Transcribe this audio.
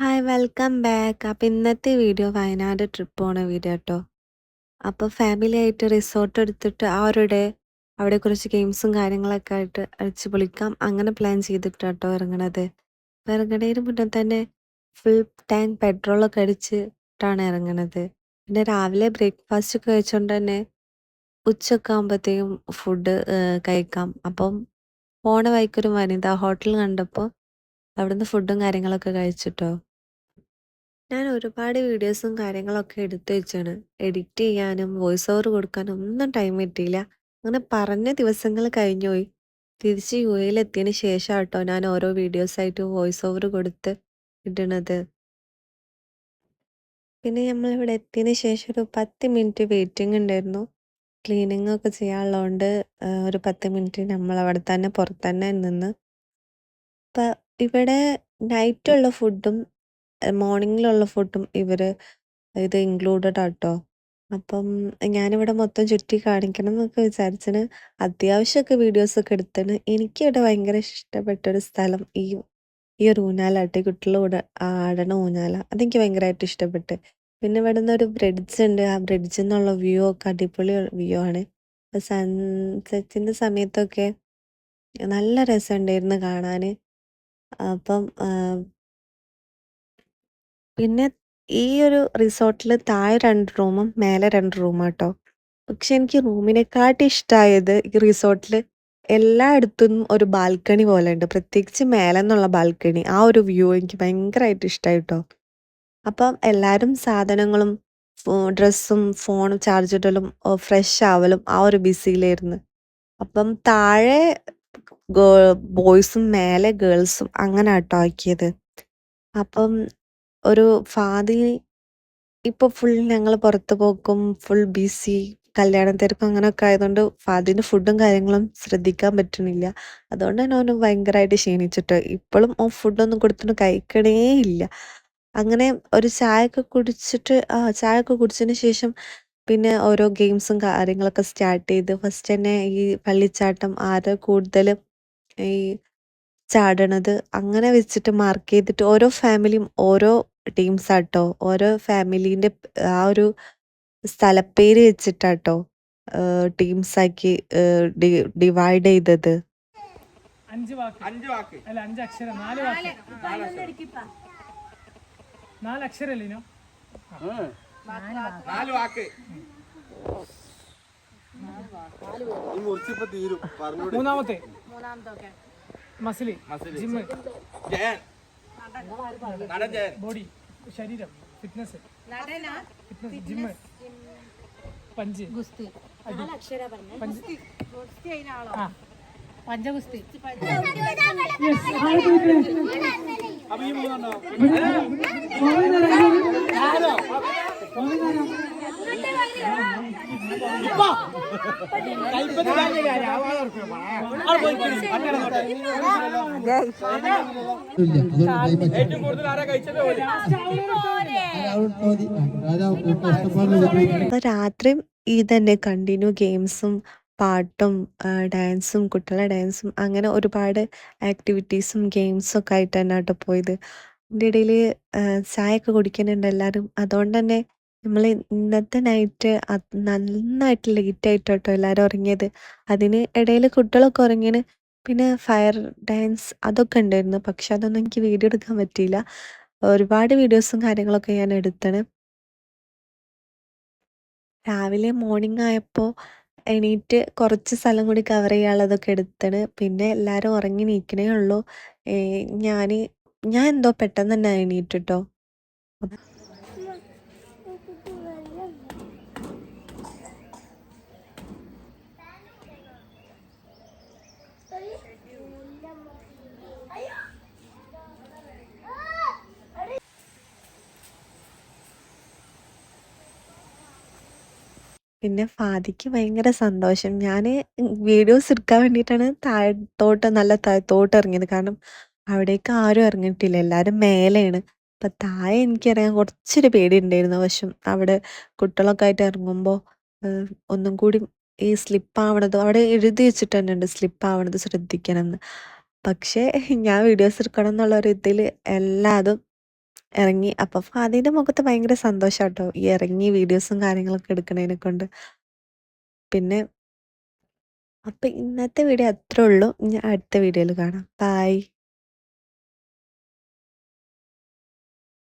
Hi welcome back. അപ്പോൾ ഇന്നത്തെ video Wayanad trip പോണ വീഡിയോ കേട്ടോ. അപ്പോൾ ഫാമിലി ആയിട്ട് റിസോർട്ട് എടുത്തിട്ട് ആ ഒരു ഡേ അവിടെ കുറച്ച് ഗെയിംസും കാര്യങ്ങളൊക്കെ ആയിട്ട് അടിച്ച് പൊളിക്കാം അങ്ങനെ പ്ലാൻ ചെയ്തിട്ട് കേട്ടോ ഇറങ്ങണത്. അപ്പോൾ ഇറങ്ങണതിന് മുന്നേ തന്നെ ഫുൾ ടാങ്ക് പെട്രോളൊക്കെ അടിച്ചിട്ടാണ് ഇറങ്ങണത്. പിന്നെ രാവിലെ ബ്രേക്ക്ഫാസ്റ്റ് ഒക്കെ കഴിച്ചുകൊണ്ട് തന്നെ ഉച്ചയൊക്കെ ആകുമ്പോഴത്തേക്കും ഫുഡ് കഴിക്കാം. അപ്പം പോണ വഴിക്കൊരു വനിതാ ഹോട്ടൽ കണ്ടപ്പോൾ അവിടുന്ന് ഫുഡും കാര്യങ്ങളൊക്കെ കഴിച്ചിട്ടോ. ഞാൻ ഒരുപാട് വീഡിയോസും കാര്യങ്ങളൊക്കെ എടുത്തു വെച്ചാണ്. എഡിറ്റ് ചെയ്യാനും വോയിസ് ഓവർ കൊടുക്കാനും ഒന്നും ടൈം കിട്ടിയില്ല. അങ്ങനെ പറഞ്ഞ ദിവസങ്ങൾ കഴിഞ്ഞുപോയി. തിരിച്ച് യു എയിലെത്തിയതിന് ശേഷം കേട്ടോ ഞാൻ ഓരോ വീഡിയോസായിട്ട് വോയിസ് ഓവർ കൊടുത്ത് ഇടണത്. പിന്നെ നമ്മൾ ഇവിടെ എത്തിയതിന് ശേഷം ഒരു 10 മിനിറ്റ് വെയിറ്റിംഗ് ഉണ്ടായിരുന്നു. ക്ലീനിങ് ഒക്കെ ചെയ്യാനുള്ളതുകൊണ്ട് ഒരു 10 മിനിറ്റ് നമ്മൾ അവിടെ തന്നെ പുറത്ത് തന്നെ നിന്ന്. ഇപ്പം ഇവിടെ നൈറ്റുള്ള ഫുഡും മോർണിംഗിലുള്ള ഫുഡും ഇവർ ഇത് ഇൻക്ലൂഡഡ് ആട്ടോ. അപ്പം ഞാനിവിടെ മൊത്തം ചുറ്റി കാണിക്കണം എന്നൊക്കെ വിചാരിച്ചിന്. അത്യാവശ്യമൊക്കെ വീഡിയോസൊക്കെ എടുത്തിന്. എനിക്കിവിടെ ഭയങ്കര ഇഷ്ടപ്പെട്ട ഒരു സ്ഥലം ഈ ഈ ഒരു ഊഞ്ഞാലാട്ടെ കുട്ടികളുടെ കുട്ടികൾ കൂടെ ആടണ ഊഞ്ഞാല. അതെനിക്ക് ഭയങ്കരമായിട്ട് ഇഷ്ടപ്പെട്ട്. പിന്നെ ഇവിടുന്ന് ഒരു ബ്രിഡ്ജ് ഉണ്ട്. ആ ബ്രിഡ്ജിൽ നിന്നുള്ള വ്യൂ ഒക്കെ അടിപൊളി വ്യൂ ആണ്. സൺസെറ്റിന്റെ സമയത്തൊക്കെ നല്ല രസമുണ്ടായിരുന്നു കാണാൻ അപ്പം പിന്നെ ഈ ഒരു റിസോർട്ടിൽ താഴെ രണ്ട് റൂമും മേലെ രണ്ട് റൂമാണ് കേട്ടോ പക്ഷെ എനിക്ക് റൂമിനെക്കാട്ടി ഇഷ്ടമായത് ഈ റിസോർട്ടിൽ എല്ലായിടത്തും ഒരു ബാൽക്കണി പോലെ ഉണ്ട്. പ്രത്യേകിച്ച് മേലെ എന്നുള്ള ബാൽക്കണി. ആ ഒരു വ്യൂ എനിക്ക് ഭയങ്കരമായിട്ട് ഇഷ്ടമായി കേട്ടോ അപ്പം എല്ലാവരും സാധനങ്ങളും ഡ്രസ്സും ഫോണും ചാർജ് ഇടലും ഫ്രഷ് ആവലും ആ ഒരു ബിസിയിലായിരുന്നു. അപ്പം താഴെ ബോയ്സും മേലെ ഗേൾസും അങ്ങനെ ആട്ടോ ആക്കിയത്. അപ്പം ഒരു ഫാദി ഇപ്പൊ ഫുൾ ഞങ്ങൾ പുറത്ത് പോക്കും, ഫുൾ ബിസി, കല്യാണ തിരക്കും അങ്ങനെയൊക്കെ ആയതുകൊണ്ട് ഫാദിന് ഫുഡും കാര്യങ്ങളും ശ്രദ്ധിക്കാൻ പറ്റുന്നില്ല. അതുകൊണ്ട് തന്നെ അവന് ഭയങ്കരമായിട്ട് ക്ഷീണിച്ചിട്ട്. ഇപ്പോഴും ഓ ഫുഡൊന്നും കൊടുത്തിട്ട് കഴിക്കണേ ഇല്ല. അങ്ങനെ ഒരു ചായയൊക്കെ കുടിച്ചിട്ട് ആ ചായയൊക്കെ കുടിച്ചതിന് ശേഷം പിന്നെ ഓരോ ഗെയിംസും കാര്യങ്ങളൊക്കെ സ്റ്റാർട്ട് ചെയ്ത് ഫസ്റ്റ് തന്നെ ഈ പള്ളിച്ചാട്ടം ആര് കൂടുതൽ ഈ ചാടണത് അങ്ങനെ വെച്ചിട്ട് മാർക്ക് ചെയ്തിട്ട് ഓരോ ഫാമിലിയും ഓരോ ടീംസാട്ടോ. ഓരോ ഫാമിലീന്റെ ആ ഒരു സ്ഥലപ്പേര് വെച്ചിട്ടാട്ടോ ടീംസാക്കി ഡിവൈഡ് ചെയ്തത്. അഞ്ച് വാക്ക്. അഞ്ച് വാക്ക്. അല്ല അഞ്ച് അക്ഷരം. നാല് വാക്ക്. നാല് അക്ഷരല്ലേനോ നാല് വാക്ക്. പറഞ്ഞോട്. മൂന്നാമത്തെ. മസിലി. മസിൽ. ജിമ്മ് ജയൻ. നടൻ ജയൻ. ബോഡി ശരീരം ഫിറ്റ്നസ്. Fitness gym punch. ഗുസ്തി. പഞ്ചഗുസ്തി. അപ്പൊ ഈ ഏറ്റവും കൂടുതൽ ആരാ അപ്പൊ രാത്രിയും ഇതന്നെ കണ്ടിന്യൂ ഗെയിംസും പാട്ടും ഡാൻസും കുട്ടികളുടെ ഡാൻസും അങ്ങനെ ഒരുപാട് ആക്ടിവിറ്റീസും ഗെയിംസും ഒക്കെ ആയിട്ട് തന്നെ കേട്ടോ പോയത്. ഇതിന്റെ ഇടയിൽ ചായ ഒക്കെ കുടിക്കുന്നുണ്ട് എല്ലാവരും. അതുകൊണ്ട് തന്നെ നമ്മൾ ഇന്നത്തെ നൈറ്റ് നന്നായിട്ട് ലേറ്റ് ആയിട്ട് കേട്ടോ എല്ലാവരും ഉറങ്ങിയത്. അതിന് ഇടയിൽ കുട്ടികളൊക്കെ ഉറങ്ങിയത് പിന്നെ ഫയർ ഡാൻസ് അതൊക്കെ ഉണ്ടായിരുന്നു. പക്ഷെ അതൊന്നും എനിക്ക് വീഡിയോ എടുക്കാൻ പറ്റിയില്ല. ഒരുപാട് വീഡിയോസും കാര്യങ്ങളൊക്കെ ഞാൻ എടുത്തണ്. രാവിലെ മോർണിംഗ് ആയപ്പോൾ എണീറ്റ് കുറച്ച് സ്ഥലം കൂടി കവർ ചെയ്യാനുള്ളതൊക്കെ എടുത്തണ്. പിന്നെ എല്ലാവരും ഉറങ്ങി നീക്കണേ ഉള്ളൂ. ഞാൻ ഞാൻ എന്തോ പെട്ടെന്ന് തന്നെ എണീറ്റ് ട്ടോ. പിന്നെ ഫാദിക്ക് ഭയങ്കര സന്തോഷം. ഞാൻ വീഡിയോസ് എടുക്കാൻ വേണ്ടിയിട്ടാണ് താഴത്തോട്ട് നല്ല താഴത്തോട്ട് ഇറങ്ങിയത്. കാരണം അവിടേക്ക് ആരും ഇറങ്ങിയിട്ടില്ല. എല്ലാവരും മേലെയാണ്. അപ്പൊ താഴെ എനിക്കിറങ്ങാൻ കുറച്ചൊരു പേടിയുണ്ടായിരുന്നു. പക്ഷെ അവിടെ കുട്ടികളൊക്കെ ആയിട്ട് ഇറങ്ങുമ്പോൾ ഒന്നും കൂടി ഈ സ്ലിപ്പ് ആവണത് അവിടെ എഴുതി വെച്ചിട്ട് തന്നെ ഉണ്ട് സ്ലിപ്പാവണത് ശ്രദ്ധിക്കണമെന്ന്. പക്ഷേ ഞാൻ വീഡിയോസ് എടുക്കണം എന്നുള്ള ഒരു ഇതിൽ എല്ലാതും ഇറങ്ങി. അപ്പം ഫാദീന്റെ മുഖത്ത് ഭയങ്കര സന്തോഷാട്ടോ. ഈ ഇറങ്ങി വീഡിയോസും കാര്യങ്ങളൊക്കെ എടുക്കണതിനെ കൊണ്ട്. പിന്നെ അപ്പം ഇന്നത്തെ വീഡിയോ അത്രേ ഉള്ളൂ. ഞാൻ അടുത്ത വീഡിയോയിൽ കാണാം. ബൈ.